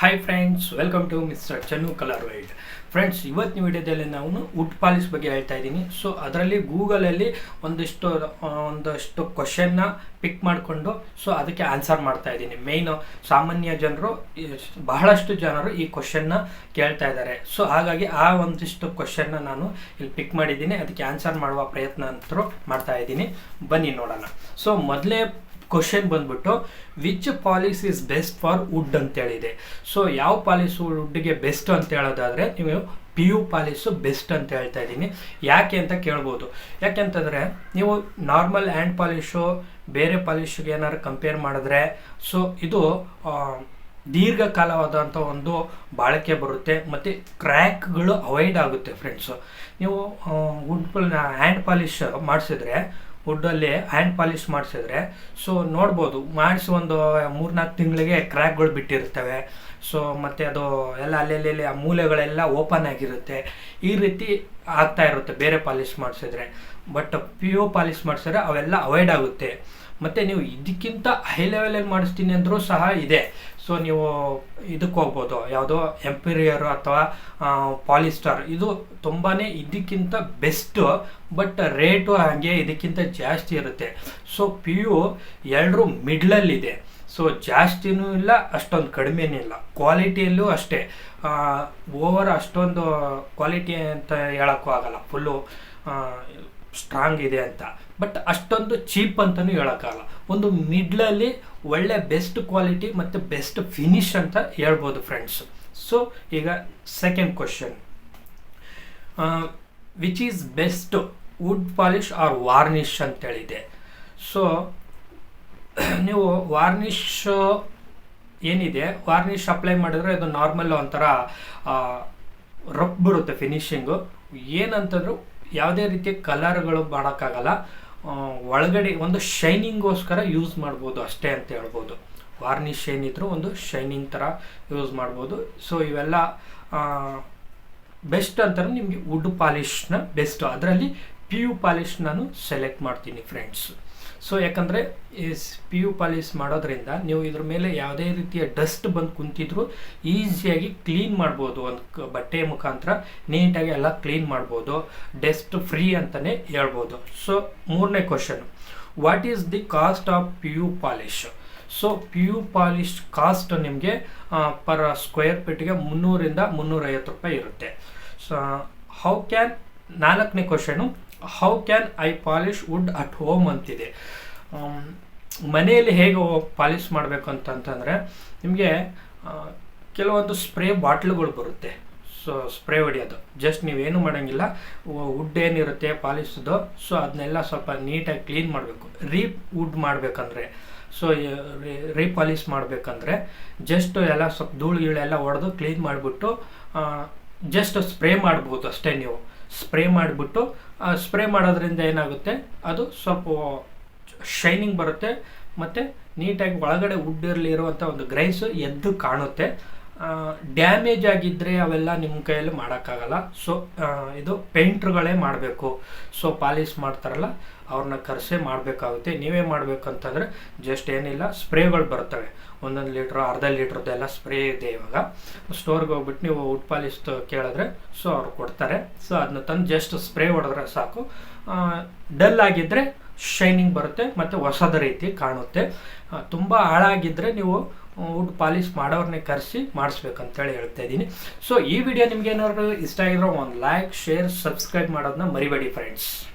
Hi friends welcome to mister Channu colour wild friends ಇವತ್ತಿನ ವಿಡಿಯೋದಲ್ಲಿ ನಾವು ವುಡ್ ಪಾಲಿಸ್ ಬಗ್ಗೆ ಹೇಳ್ತಾ ಇದ್ದೀನಿ. ಸೊ ಅದರಲ್ಲಿ ಗೂಗಲಲ್ಲಿ ಒಂದಿಷ್ಟು ಒಂದಷ್ಟು ಕ್ವಶನ್ನ ಪಿಕ್ ಮಾಡಿಕೊಂಡು ಸೊ ಅದಕ್ಕೆ ಆನ್ಸರ್ ಮಾಡ್ತಾ ಇದ್ದೀನಿ. ಮೇಯ್ನು ಸಾಮಾನ್ಯ ಜನರು ಬಹಳಷ್ಟು ಜನರು ಈ ಕ್ವಶನ್ನ ಕೇಳ್ತಾ ಇದ್ದಾರೆ. ಸೊ ಹಾಗಾಗಿ ಆ ಒಂದಿಷ್ಟು ಕ್ವಶನ್ನ ನಾನು ಇಲ್ಲಿ ಪಿಕ್ ಮಾಡಿದ್ದೀನಿ. ಅದಕ್ಕೆ ಆನ್ಸರ್ ಮಾಡುವ ಪ್ರಯತ್ನ ಅಂತರೂ ಮಾಡ್ತಾ ಇದ್ದೀನಿ. ಬನ್ನಿ ನೋಡೋಣ. ಸೊ ಮೊದಲೇ ಕ್ವಶನ್ ಬಂದ್ಬಿಟ್ಟು which polish is best for wood ಅಂತೇಳಿದೆ. So ಯಾವ ಪಾಲಿಸ್ ವುಡ್ಗೆ ಬೆಸ್ಟ್ ಅಂತ ಹೇಳೋದಾದರೆ ನೀವು ಪಿ ಯು ಪಾಲಿಸು ಬೆಸ್ಟ್ ಅಂತ ಹೇಳ್ತಾ ಇದ್ದೀನಿ. ಯಾಕೆ ಅಂತ ಕೇಳ್ಬೋದು. ಯಾಕೆಂತಂದರೆ ನೀವು ನಾರ್ಮಲ್ ಹ್ಯಾಂಡ್ ಪಾಲಿಶು ಬೇರೆ ಪಾಲಿಶ್ಗೆ ಏನಾದ್ರು ಕಂಪೇರ್ ಮಾಡಿದ್ರೆ ಸೊ ಇದು ದೀರ್ಘಕಾಲವಾದಂಥ ಒಂದು ಬಾಳಿಕೆ ಬರುತ್ತೆ, ಮತ್ತು ಕ್ರ್ಯಾಕ್ಗಳು ಅವಾಯ್ಡ್ ಆಗುತ್ತೆ ಫ್ರೆಂಡ್ಸು ನೀವು ವುಡ್ ಹ್ಯಾಂಡ್ ಪಾಲಿಶ್ ಮಾಡಿಸಿದ್ರೆ ವುಡ್ಡಲ್ಲಿ ಹ್ಯಾಂಡ್ ಪಾಲಿಶ್ ಮಾಡಿಸಿದ್ರೆ, ಸೊ ನೋಡ್ಬೋದು, ಮಾಡಿಸಿ ಒಂದು ಮೂರ್ನಾಲ್ಕು ತಿಂಗಳಿಗೆ ಕ್ರ್ಯಾಕ್ಗಳು ಬಿಟ್ಟಿರ್ತವೆ. ಸೊ ಮತ್ತು ಅದು ಎಲ್ಲ ಅಲ್ಲೆಲ್ಲಿ ಆ ಮೂಲೆಗಳೆಲ್ಲ ಓಪನ್ ಆಗಿರುತ್ತೆ. ಈ ರೀತಿ ಆಗ್ತಾ ಇರುತ್ತೆ, ಬೇರೆ ಪಾಲಿಶ್ ಮಾಡಿಸಿದ್ರೆ. ಬಟ್ ಪಿ ಯು ಪಾಲಿಶ್ ಮಾಡಿಸಿದ್ರೆ ಅವೆಲ್ಲ ಅವಾಯ್ಡ್ ಆಗುತ್ತೆ. ಮತ್ತು ನೀವು ಇದಕ್ಕಿಂತ ಹೈ ಲೆವೆಲಲ್ಲಿ ಮಾಡಿಸ್ತೀನಿ ಅಂದರೂ ಸಹ ಇದೆ. ಸೊ ನೀವು ಇದಕ್ಕೆ ಹೋಗ್ಬೋದು. ಯಾವುದೋ ಎಂಪೀರಿಯರ್ ಅಥವಾ ಪಾಲಿಸ್ಟಾರ್ ಇದು ತುಂಬಾ ಇದಕ್ಕಿಂತ ಬೆಸ್ಟು ಬಟ್ ರೇಟು ಹಾಗೆ ಇದಕ್ಕಿಂತ ಜಾಸ್ತಿ ಇರುತ್ತೆ. ಸೊ ಪಿ ಯು ಎರಡರೂ ಮಿಡ್ಲಲ್ಲಿದೆ ಸೊ ಜಾಸ್ತಿನೂ ಇಲ್ಲ, ಅಷ್ಟೊಂದು ಕಡಿಮೆನೂ ಇಲ್ಲ. ಕ್ವಾಲಿಟಿಯಲ್ಲೂ ಅಷ್ಟೇ. ಓವರ್ ಅಷ್ಟೊಂದು ಕ್ವಾಲಿಟಿ ಅಂತ ಹೇಳೋಕ್ಕೂ ಆಗಲ್ಲ. ಫುಲ್ಲು ಸ್ಟ್ರಾಂಗ್ ಇದೆ ಅಂತ. ಬಟ್ ಅಷ್ಟೊಂದು ಚೀಪ್ ಅಂತಲೂ ಹೇಳೋಕ್ಕಾಗಲ್ಲ. ಒಂದು ಮಿಡ್ಲಲ್ಲಿ ಒಳ್ಳೆ ಬೆಸ್ಟ್ ಕ್ವಾಲಿಟಿ ಮತ್ತು ಬೆಸ್ಟ್ ಫಿನಿಶ್ ಅಂತ ಹೇಳ್ಬೋದು ಫ್ರೆಂಡ್ಸ್ ಸೊ ಈಗ second question which is best wood polish or varnish ಅಂತೇಳಿದೆ. So ನೀವು ವಾರ್ನಿಷ್ ಏನಿದೆ? ವಾರ್ನಿಷ್ ಅಪ್ಲೈ ಮಾಡಿದ್ರೆ ಅದು ನಾರ್ಮಲ್ ಒಂಥರ ರಫ್ ಬರುತ್ತೆ ಫಿನಿಷಿಂಗು ಏನಂತಂದ್ರು ಯಾವುದೇ ರೀತಿಯ ಕಲರ್ಗಳು ಮಾಡೋಕ್ಕಾಗಲ್ಲ. ಒಳಗಡೆ ಒಂದು ಶೈನಿಂಗೋಸ್ಕರ ಯೂಸ್ ಮಾಡ್ಬೋದು ಅಷ್ಟೇ ಅಂತ ಹೇಳ್ಬೋದು. ವಾರ್ನಿಷ್ ಏನಿದ್ರು ಒಂದು ಶೈನಿಂಗ್ ಥರ ಯೂಸ್ ಮಾಡ್ಬೋದು. ಸೊ, ಇವೆಲ್ಲ ಬೆಸ್ಟ್ ಅಂತಾರೆ ನಿಮಗೆ ವುಡ್ ಪಾಲಿಶ್ನ ಬೆಸ್ಟ್. ಅದರಲ್ಲಿ ಪಿ ಯು ಪಾಲಿಶ್ ನಾನು ಸೆಲೆಕ್ಟ್ ಮಾಡ್ತೀನಿ ಫ್ರೆಂಡ್ಸ್. ಸೊ ಯಾಕಂದರೆ ಈ ಪಿ ಯು ಪಾಲಿಸ್ ಮಾಡೋದ್ರಿಂದ ನೀವು ಇದ್ರ ಮೇಲೆ ಯಾವುದೇ ರೀತಿಯ ಡಸ್ಟ್ ಬಂದು ಕುಂತಿದ್ರು ಈಸಿಯಾಗಿ ಕ್ಲೀನ್ ಮಾಡ್ಬೋದು ಒಂದು ಬಟ್ಟೆ ಮುಖಾಂತರ ನೀಟಾಗಿ ಎಲ್ಲ ಕ್ಲೀನ್ ಮಾಡ್ಬೋದು ಡಸ್ಟ್ ಫ್ರೀ ಅಂತಲೇ ಹೇಳ್ಬೋದು. ಸೊ ಮೂರನೇ question what is the cost of P U polish so P U polish cost ನಿಮಗೆ ಪರ್ ಸ್ಕ್ವೇರ್ ಫೀಟ್ಗೆ ಮುನ್ನೂರಿಂದ ಮುನ್ನೂರೈವತ್ತು ರೂಪಾಯಿ ಇರುತ್ತೆ. ಸೊ ಹೌ ಕ್ಯಾನ್ ನಾಲ್ಕನೇ question how can I polish wood at home ಅಂತಿದೆ. ಆಮ್, ಮನೆಯಲ್ಲಿ ಹೇಗೆ ಪಾಲಿಶ್ ಮಾಡಬೇಕು ಅಂತಂತಂದರೆ ನಿಮಗೆ ಕೆಲವೊಂದು ಸ್ಪ್ರೇ ಬಾಟ್ಲುಗಳು ಬರುತ್ತೆ. ಸೊ ಸ್ಪ್ರೇ ಹೊಡೆಯೋದು. ಜಸ್ಟ್ ನೀವೇನು ಮಾಡೋಂಗಿಲ್ಲ ವುಡ್ ಏನಿರುತ್ತೆ ಪಾಲಿಸೋದು ಸೊ ಅದನ್ನೆಲ್ಲ ಸ್ವಲ್ಪ ನೀಟಾಗಿ ಕ್ಲೀನ್ ಮಾಡಬೇಕು. ರೀ ವುಡ್ ಮಾಡಬೇಕಂದ್ರೆ. ಸೊ ರೀಪಾಲಿಶ್ ಮಾಡಬೇಕಂದ್ರೆ ಜಸ್ಟ್ ಎಲ್ಲ ಸ್ವಲ್ಪ ಧೂಳು ಗೀಳೆಲ್ಲ ಹೊಡೆದು ಕ್ಲೀನ್ ಮಾಡಿಬಿಟ್ಟು ಜಸ್ಟ್ ಸ್ಪ್ರೇ ಮಾಡ್ಬೋದು ಅಷ್ಟೇ ನೀವು. ಸ್ಪ್ರೇ ಮಾಡಿಬಿಟ್ಟು ಸ್ಪ್ರೇ ಮಾಡೋದ್ರಿಂದ ಏನಾಗುತ್ತೆ? ಅದು ಸ್ವಲ್ಪ ಶೈನಿಂಗ್ ಬರುತ್ತೆ, ಮತ್ತು ನೀಟಾಗಿ ಒಳಗಡೆ ವುಡ್ಡಲ್ಲಿ ಇರುವಂಥ ಒಂದು ಗ್ರೈನ್ಸು ಎದ್ದು ಕಾಣುತ್ತೆ. ಡ್ಯಾಮೇಜ್ ಆಗಿದ್ದರೆ ಅವೆಲ್ಲ ನಿಮ್ಮ ಕೈಯಲ್ಲಿ ಮಾಡೋಕ್ಕಾಗಲ್ಲ. ಸೊ ಇದು ಪೇಂಟ್ರುಗಳೇ ಮಾಡಬೇಕು. ಸೊ ಪಾಲಿಶ್ ಮಾಡ್ತಾರಲ್ಲ, ಅವ್ರನ್ನ ಕರೆಸೇ ಮಾಡಬೇಕಾಗುತ್ತೆ. ನೀವೇ ಮಾಡಬೇಕಂತಂದರೆ ಜಸ್ಟ್ ಏನಿಲ್ಲ, ಸ್ಪ್ರೇಗಳು ಬರ್ತವೆ. ಒಂದೊಂದು ಲೀಟ್ರು, ಅರ್ಧ ಲೀಟ್ರದ್ದೆಲ್ಲ ಸ್ಪ್ರೇ ಇದೆ ಇವಾಗ. ಸ್ಟೋರ್ಗೆ ಹೋಗ್ಬಿಟ್ಟು ನೀವು ವುಡ್ ಪಾಲಿಶ್ ಕೇಳಿದ್ರೆ ಸೊ ಅವ್ರು ಕೊಡ್ತಾರೆ. ಸೊ ಅದನ್ನ ತಂದು ಜಸ್ಟ್ ಸ್ಪ್ರೇ ಹೊಡೆದ್ರೆ ಸಾಕು. ಡಲ್ ಆಗಿದ್ದರೆ ಶೈನಿಂಗ್ ಬರುತ್ತೆ, ಮತ್ತು ಹೊಸದ ರೀತಿ ಕಾಣುತ್ತೆ. ತುಂಬ ಹಾಳಾಗಿದ್ದರೆ ನೀವು ವುಡ್ ಪಾಲಿಶ್ ಮಾಡೋರನ್ನೇ ಕರೆಸಿ ಮಾಡಿಸ್ಬೇಕಂತೇಳಿ ಹೇಳ್ತಾ ಇದ್ದೀನಿ. ಸೊ ಈ ವಿಡಿಯೋ ನಿಮ್ಗೆ ಏನಾದ್ರು ಇಷ್ಟ ಆಗಿರೋ ಒಂದು ಲೈಕ್ ಶೇರ್ ಸಬ್ಸ್ಕ್ರೈಬ್ ಮಾಡೋದನ್ನ ಮರಿಬೇಡಿ ಫ್ರೆಂಡ್ಸ್